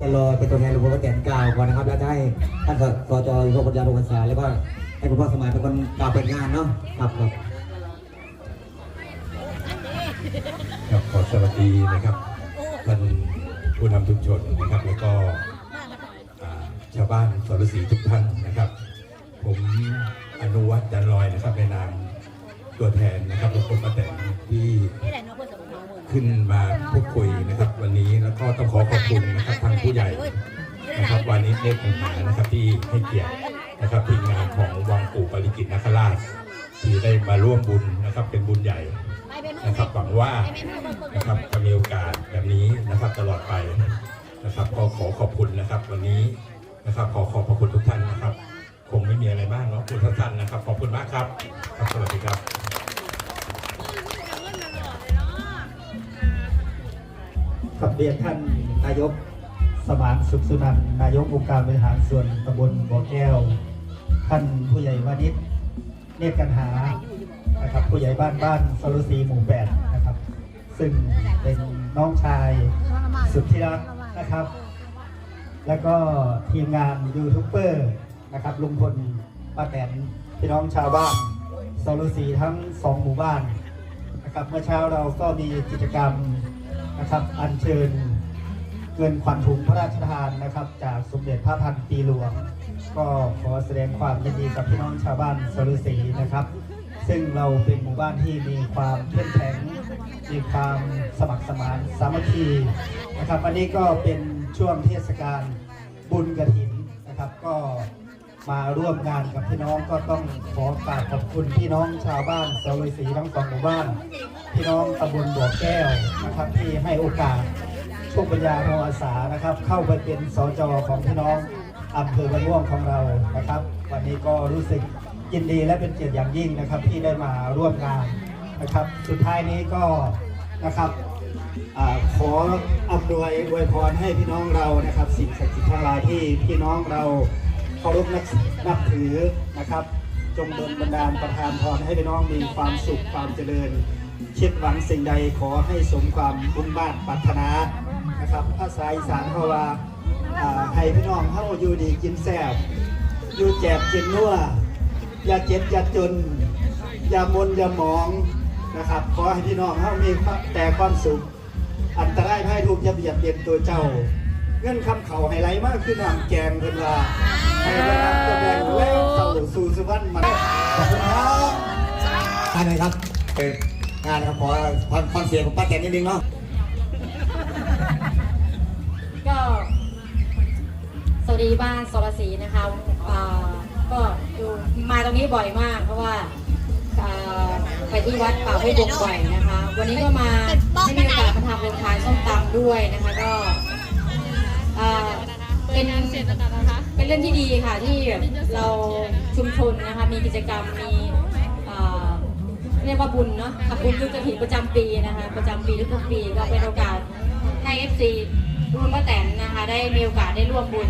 จะรอเป็นตัวแทนหลวงพ่อแก่นกล่าวก่อนนะครับแล้วจะให้ท่านสสจหลวงพ่อปัญญาลงพรรษาแล้วก็ให้คุณพ่อสมัยเป็นคนกล่าวเปิดงานเนาะครับครับครับขอสวัสดีนะครับท่านผู้นำชุมชนนะครับแล้วก็อ่าชาวบ้านสรศรีทุกท่านนะครับ ผมอนุวัฒน์จันลอยนะครับในนามตัวแทนนะครับทุกคนมาแต่งที่ ขึ้นมาพูดคุยนะครับ วันนี้แล้วก็ต้องขอขอบคุณนะครับทางผู้ใหญ่นะครับวานิชเนตรปัญหานะครับที่ให้เกียรตินะครับทีมงานของวังปู่ปริกิตนคราชที่ได้มาร่วมบุญนะครับเป็นบุญใหญ่นะครับหวังว่านะครับจะมีโอกาสแบบนี้นะครับตลอดไปนะครับก็ขอขอบคุณนะครับ วันนี้นะครับ ขอขอบพระคุณทุกท่านนะครับ คงไม่มีอะไรมากเนาะคุณท่านๆนะครับ ขอบคุณมากครับครับสวัสดีครับ กับเรียนท่านนายกสมานสุขสุนันท์นายกองค์การบริหารส่วนตำบลบ่อแก้ว ท่านผู้ใหญ่วานิชเนตรกันหานะครับผู้ใหญ่บ้านบ้านสรุสีหมู่แปดนะครับ ซึ่งเป็นน้องชายสุดที่รักนะครับ แล้วก็ทีมงานยูทูบเบอร์นะครับลุงพลป้าแตนพี่น้องชาวบ้านสรุสีทั้งสองหมู่บ้านนะครับเมื่อเช้าเราก็มีกิจกรรม นะครับอัญเชิญเงินขวัญถุงพระราชทานนะครับ จากสมเด็จพระพันปีหลวง ก็ขอแสดงความยินดีกับพี่น้องชาวบ้านสรุสีนะครับ ซึ่งเราเป็นหมู่บ้านที่มีความเข้มแข็งมีความสมัครสมานสามัคคีนะครับวันนี้ก็เป็นช่วงเทศกาลบุญกระถินนะครับก็ มาร่วมงานกับพี่น้องก็ต้องขอกราบขอบคุณพี่น้องชาวบ้านสรุสีทั้งสองหมู่บ้าน พี่น้องตำบลบ่อแก้วนะครับ ที่ให้โอกาสโชคปัญญาโมอาสานะครับ เข้าไปเป็นสจของพี่น้องอำเภอบ้านม่วงของเรานะครับ วันนี้ก็รู้สึกยินดีและเป็นเกียรติอย่างยิ่งนะครับที่ได้มาร่วมงานนะครับ สุดท้ายนี้ก็นะครับอขออำนวยอวยพรให้พี่น้องเรานะครับ สิ่งศักดิ์สิทธิ์ทั้งหลายที่พี่น้องเรา เคารพนับนับถือนะครับ จงดลบันดาลประทานพรให้พี่น้องมีความสุขความเจริญ คิดหวังสิ่งใดขอให้สมความมุ่งมั่นปรารถนานะครับภาษาอีสานเขาว่าให้พี่น้องเฮาอยู่ดีกินแซ่บอยู่แจบกินนัวอย่าเจ็บอย่าจน อย่ามนอย่าหมองนะครับ ขอให้พี่น้องเฮามีแต่ความสุข อันตรายให้ทุกอย่าเบียดเบียนตัวเจ้า เงื่อนคำเขาให้ไหลมากขึ้นน้ำแกงเพิ่นว่าให้ระนับตะแบงแล้วเต่าสู่สุวรรณมันขอบคุณครับท่านเลยครับเป็นงานครับขอความความเสียงของป้าแตนนิดนึงเนาะก็สวัสดีบ้านสรศรีนะคะก็อยู่มาตรงนี้บ่อยมาก เพราะว่าอ่าไปที่วัดป่าห้วยบงบ่อยนะคะ วันนี้ก็มาได้มีโอกาสมาทำโรงทานส้มตำด้วยนะคะ ก็ อ่าเป็นเป็นเรื่องที่ดีค่ะที่เราชุมชนนะคะมีกิจกรรมมีอ่าเรียกว่าบุญเนาะทำบุญคือกระถิ่นประจำปีนะคะประจำปีทุกๆปีก็เป็นโอกาสให้ FC รุ่นป้าแตนนะคะได้มีโอกาสได้ร่วมบุญ